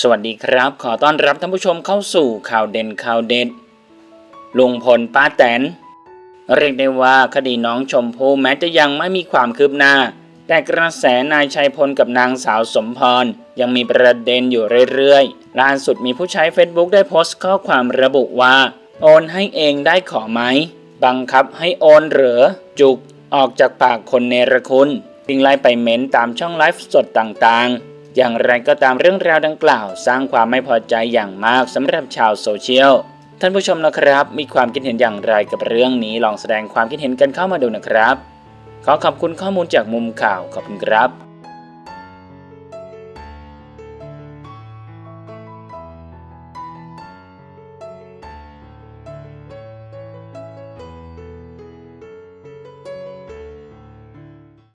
สวัสดีครับ ขอต้อนรับท่านผู้ชมเข้าสู่ข่าวเด่นข่าวเด็ดลุงพลป้าแตน เรียกได้ว่าคดีน้องชมพู่แม้จะยังไม่มีความคืบหน้า แต่กระแสนายชัยพลกับนางสาวสมพร ยังมีประเด็นอยู่เรื่อยๆ ล่าสุดมีผู้ใช้ Facebook ได้โพสต์ข้อความระบุว่า โอนให้เองได้ขอไหม บังคับให้โอนเหรือจุกออกจากปากคนเนรคุณจึงไล่ไปเม้นตามช่องไลฟ์สดต่างๆ อย่างไรก็ตามเรื่องราวดังกล่าว สร้างความไม่พอใจอย่างมากสำหรับชาวโซเชียลท่านผู้ชมนะครับ มีความคิดเห็นอย่างไรกับเรื่องนี้ลองแสดงความคิดเห็นกันเข้ามาดูนะครับ ขอขอบคุณข้อมูลจากมุมข่าวขอบคุณครับ